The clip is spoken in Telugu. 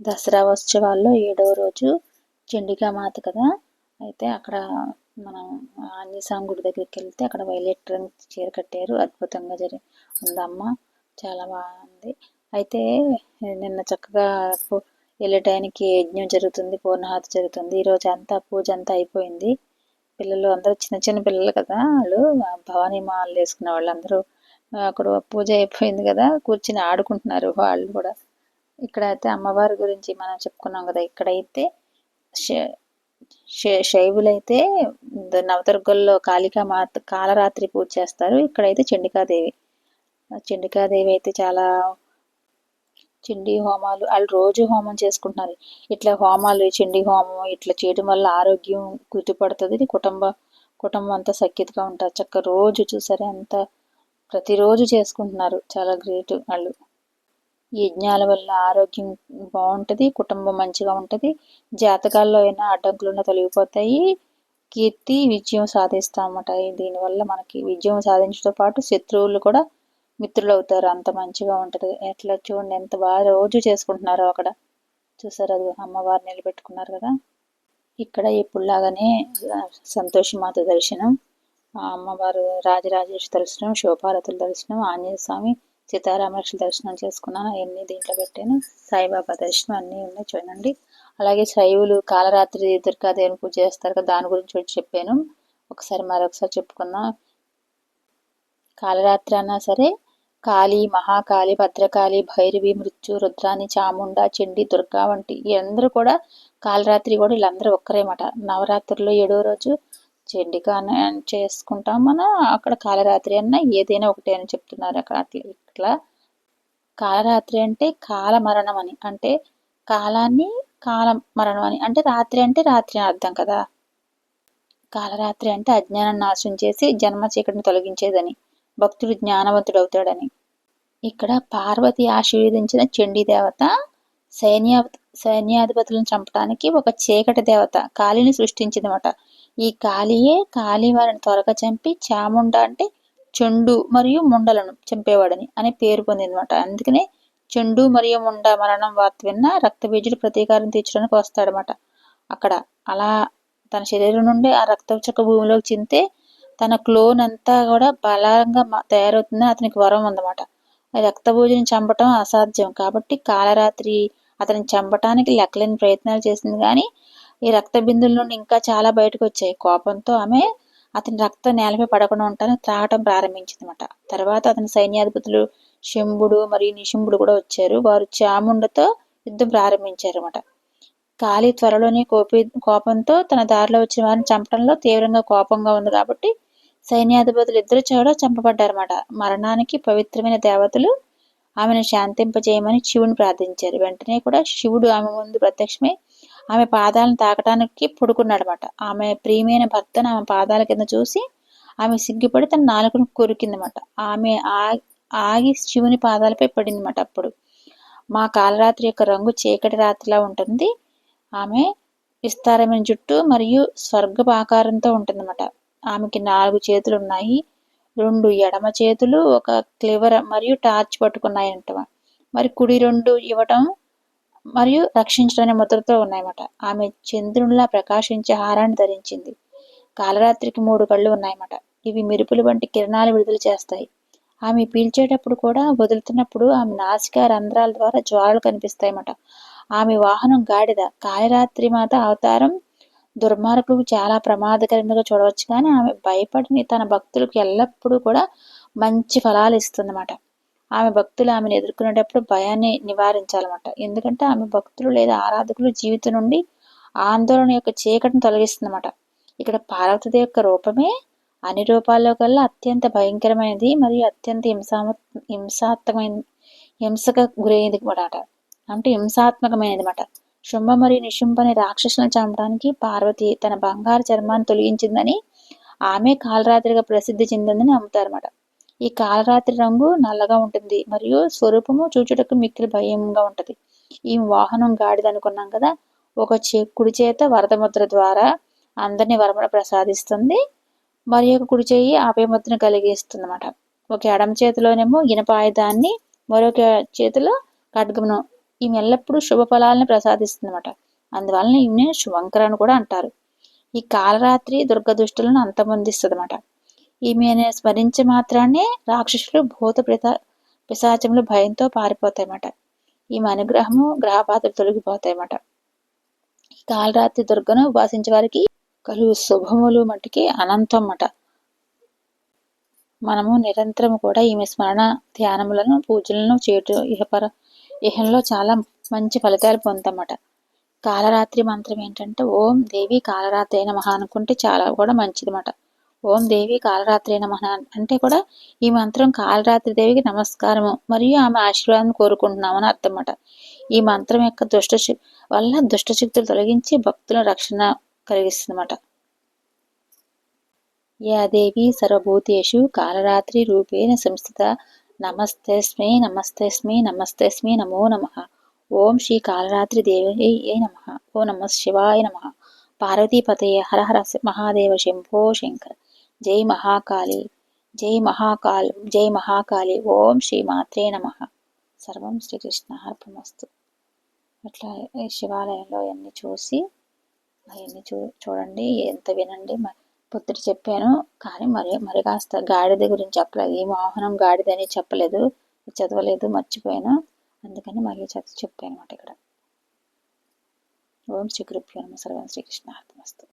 దసరా ఉత్సవాల్లో ఏడవ రోజు చండికా మాత కదా. అయితే అక్కడ మనం ఆంజనేయస్వామి గుడి దగ్గరికి వెళ్తే అక్కడ వైలెట్ రంగు చీర కట్టారు. అద్భుతంగా జరి ఉందమ్మ. చాలా బాగుంది. అయితే నిన్న చక్కగా వెళ్ళటానికి వెళ్ళే టైంకి యజ్ఞం జరుగుతుంది. పూర్ణాహతి జరుగుతుంది. ఈరోజు అంతా పూజ అంతా అయిపోయింది. పిల్లలు అందరూ చిన్న చిన్న పిల్లలు కదా వాళ్ళు. భవానీ మాలలు వేసుకున్న వాళ్ళందరూ. అక్కడ పూజ అయిపోయింది కదా. కూర్చుని ఆడుకుంటున్నారు వాళ్ళు కూడా. ఇక్కడైతే అమ్మవారి గురించి మనం చెప్పుకున్నాం కదా ఇక్కడైతే శ- శ- శైవులైతే నవదుర్గల్లో కాళికా మాత కాలరాత్రి పూజ చేస్తారు. ఇక్కడైతే చండికాదేవి. ఆ చండికాదేవి అయితే చాలా చండీ హోమాలు వాళ్ళు రోజు హోమం చేసుకుంటున్నారు. ఇట్లా హోమాలు చండీ హోమం ఇట్లా చేయడం వల్ల ఆరోగ్యం గుర్తుపడుతుంది. కుటుంబ కుటుంబం అంతా సఖ్యతగా ఉంటారు. చక్క రోజు చూసారా ఎంత ప్రతిరోజు చేసుకుంటున్నారు. చాలా గ్రేట్ వాళ్ళు ఈ యజ్ఞాల వల్ల ఆరోగ్యం బాగుంటుంది కుటుంబం మంచిగా ఉంటుంది. జాతకాల్లో అయినా అడ్డంకులున్న తొలగిపోతాయి. కీర్తి విజయం సాధిస్తామట. దీనివల్ల మనకి విజయం సాధించడంతో పాటు శత్రువులు కూడా మిత్రులు అవుతారు అంత మంచిగా ఉంటుంది. ఎట్లా చూడండి ఎంత బాగా రోజు చేసుకుంటున్నారో అక్కడ. చూసారు అది అమ్మవారు నిలబెట్టుకున్నారు కదా. ఇక్కడ ఇప్పుడులాగానే సంతోషమాత దర్శనం ఆ అమ్మవారు రాజరాజేశ్వరి దర్శనం శివపార్వతుల దర్శనం ఆంజనేయ స్వామి సీతారామకృష్ణ దర్శనం చేసుకున్నాను అవన్నీ దీంట్లో పెట్టాను సాయిబాబా దర్శనం అన్నీ ఉన్నాయి చూడండి. అలాగే శైవులు కాలరాత్రి దుర్గాదేవిని పూజ చేస్తారు కదా దాని గురించి వచ్చి చెప్పాను. ఒకసారి మరొకసారి చెప్పుకుందాం. కాలరాత్రి అన్నా సరే కాళీ మహాకాళి భద్రకాళి భైరవి మృత్యు రుద్రాని చాముండ చండి దుర్గా వంటి వీళ్ళందరూ కూడా కాలరాత్రి కూడా వీళ్ళందరూ ఒక్కరేమాట నవరాత్రుల్లో ఏడో రోజు చెండిగా చేసుకుంటాం మనం. అక్కడ కాలరాత్రి అన్న ఏదైనా ఒకటే అని చెప్తున్నారు అక్కడ అట్లా. ఇట్లా కాలరాత్రి అంటే కాలమరణం అని అంటే కాలాన్ని కాల మరణం అని అంటే రాత్రి అంటే రాత్రి అని అర్థం కదా. కాలరాత్రి అంటే అజ్ఞానాన్ని నాశనం చేసి జన్మ చీకటిని తొలగించేదని భక్తుడు జ్ఞానవంతుడు అవుతాడని ఇక్కడ పార్వతి ఆశీర్వదించిన చండీ దేవత సైన్య సైన్యాధిపతులను చంపడానికి ఒక చీకటి దేవత కాళీని సృష్టించిందన్నమాట. ఈ కాళీయే కాళీ వారిని త్వరగా చంపి చాముండ అంటే చెండు మరియు ముండలను చంపేవాడని అనే పేరు పొందిందన్నమాట. అందుకనే చెండు మరియు ముండ మరణం వార్త విన్న రక్తబీజుడు ప్రతీకారం తీర్చడానికి వస్తాడనమాట అక్కడ అలా తన శరీరం నుండి ఆ రక్త భూమిలోకి చింతే తన క్లోన్ అంతా కూడా బలంగా తయారవుతుందని అతనికి వరం ఉందన్నమాట. రక్తభోజనం చంపటం అసాధ్యం కాబట్టి కాలరాత్రి అతని చంపటానికి లెక్కలేని ప్రయత్నాలు చేసింది. కానీ ఈ రక్త బిందువుల నుండి ఇంకా చాలా బయటకు వచ్చాయి. కోపంతో ఆమె అతని రక్తం నేలపై పడకుండా ఉండటానికి త్రాగటం ప్రారంభించింది అనమాట తర్వాత అతని సైన్యాధిపతులు శంభుడు మరియు నిశంభుడు కూడా వచ్చారు. వారు చాముండతో యుద్ధం ప్రారంభించారు అనమాట కాళీ త్వరలోనే కోపి కోపంతో తన దారిలో వచ్చిన వారిని చంపడంలో తీవ్రంగా కోపంగా ఉంది కాబట్టి సైన్యాధిపతులు ఇద్దరు చోడ చంపబడ్డారన్నమాట. మరణానికి పవిత్రమైన దేవతలు ఆమెను శాంతింపజేయమని శివుని ప్రార్థించారు. వెంటనే కూడా శివుడు ఆమె ముందు ప్రత్యక్షమై ఆమె పాదాలను తాకటానికి పుడుకున్నాడనమాట ఆమె ప్రియమైన భర్తను ఆమె పాదాల కింద చూసి ఆమె సిగ్గుపడి తన నాలుకను కొరికిందన్నమాట. ఆమె ఆగి శివుని పాదాలపై పడిందన్నమాట అప్పుడు. మా కాలరాత్రి యొక్క రంగు చీకటి రాత్రిలా ఉంటుంది. ఆమె విస్తారమైన జుట్టు మరియు స్వర్గపు ఆకారంతో ఉంటుందన్నమాట. ఆమెకి నాలుగు చేతులు ఉన్నాయి రెండు ఎడమ చేతులు ఒక క్లివర్ మరియు టార్చ్ పట్టుకున్నాయంట మరి కుడి రెండు ఇవ్వటం మరియు రక్షించడనే ముద్రతో ఉన్నాయన్నమాట. ఆమె చంద్రునిలా ప్రకాశించే హారాన్ని ధరించింది. కాలరాత్రికి మూడు కళ్ళు ఉన్నాయన్నమాట. ఇవి మెరుపులు వంటి కిరణాలు విడుదల చేస్తాయి. ఆమె పీల్చేటప్పుడు కూడా వదులుతున్నప్పుడు ఆమె నాసికా రంధ్రాల ద్వారా జ్వాలలు కనిపిస్తాయన్నమాట. ఆమె వాహనం గాడిద. కాళరాత్రి మాత అవతారం దుర్మార్గులకు చాలా ప్రమాదకరంగా చూడవచ్చు కానీ ఆమె భయపడిని తన భక్తులకు ఎల్లప్పుడూ కూడా మంచి ఫలాలు ఇస్తుందన్నమాట. ఆమె భక్తులు ఆమెను ఎదుర్కొనేటప్పుడు భయాన్ని నివారించాలన్నమాట. ఎందుకంటే ఆమె భక్తులు లేదా ఆరాధకులు జీవితం నుండి ఆందోళన యొక్క చీకటిని తొలగిస్తుందన్నమాట. ఇక్కడ పార్వతి యొక్క రూపమే అన్ని రూపాల్లో కల్లా అత్యంత భయంకరమైనది మరియు అత్యంత హింసా హింసాత్మకమైన హింసకు గురైనది కూడా అంటే హింసాత్మకమైనది అనమాట శుంభ మరియు నిశుంభ అనే రాక్షసులను చంపడానికి పార్వతి తన బంగారు చర్మాన్ని తొలగించిందని ఆమె కాలరాత్రిగా ప్రసిద్ధి చెందిందని నమ్ముతారన్నమాట. ఈ కాలరాత్రి రంగు నల్లగా ఉంటుంది. మరియు స్వరూపము చూచుటకు మిక్కిలి భయంగా ఉంటది. ఈ వాహనం గాడిద అనుకున్నాం కదా? ఒక చే కుడి చేత వరద ముద్ర ద్వారా అందరినీ వరమున ప్రసాదిస్తుంది. మరి ఒక కుడి చేయి ఆపే కలిగిస్తుంది అనమాట ఒక ఎడమ చేతిలోనేమో ఇనప ఆయుధాన్ని మరొక చేతిలో ఖడ్గమును. ఈమె ఎల్లప్పుడూ శుభ ఫలాలను ప్రసాదిస్తుందన్నమాట. అందువలన ఈమె శుభంకర అని కూడా అంటారు. ఈ కాలరాత్రి దుర్గదుష్టులను అంతమొందిస్తుంది అనమాట ఈమెను స్మరించే మాత్రాన్ని రాక్షసులు భూత ప్రేత పిశాచములు భయంతో పారిపోతాయన్నమాట. ఈమె అనుగ్రహము గ్రహపాత్రలు తొలగిపోతాయన్నమాట. ఈ కాలరాత్రి దుర్గను ఉపాసించే వారికి కలుగు శుభములు మట్టికి అనంతం అన్నమాట. మనము నిరంతరం కూడా ఈమె స్మరణ ధ్యానములను పూజలను చేయటం ఇహపర ఇహంలో చాలా మంచి ఫలితాలు పొందమాట కాలరాత్రి మంత్రం ఏంటంటే ఓం దేవి కాలరాత్రి అయిన మహా అనుకుంటే చాలా కూడా మంచిదన్నమాట. ఓం దేవి కాలరాత్రి అయిన అంటే కూడా ఈ మంత్రం కాలరాత్రి దేవికి నమస్కారము. మరియు ఆమె ఆశీర్వాదం కోరుకుంటున్నామని అర్థం అన్నమాట ఈ మంత్రం యొక్క దుష్ట వల్ల దుష్టశక్తులు తొలగించి భక్తుల రక్షణ కలిగిస్తుందన్నమాట. యా దేవి సర్వభూతేషు కాలరాత్రి రూపేణ సంస్థిత. నమస్తేస్మే నమస్తేస్మే నమస్తేస్మే నమో నమ. ఓం శ్రీ కాలరాత్రి దేవయ్యే నమ. ఓ నమ శివాయ నమ. పార్వతీపతయ హర హర మహాదేవ శంభో శంకర్. జై మహాకాళి జై మహాకాల్ జై మహాకాళి. ఓం శ్రీ మాత్రే నమ. సర్వం శ్రీకృష్ణ అర్పణమస్తు. అట్లా శివాలయంలో అవన్నీ చూసి అవన్నీ చూ చూడండి ఎంత వినండి. పుత్రుడు చెప్పాను కానీ మరి మరి కాస్త గాడిద గురించి చెప్పలేదు. ఈ మోహనం గాడిద అని చెప్పలేదు చదవలేదు మర్చిపోయాను. అందుకని మళ్ళీ చదివి చెప్పాను అనమాట ఇక్కడ. ఓం శ్రీ గురుభ్యో నమ. సర్వం శ్రీకృష్ణ అర్థమస్తు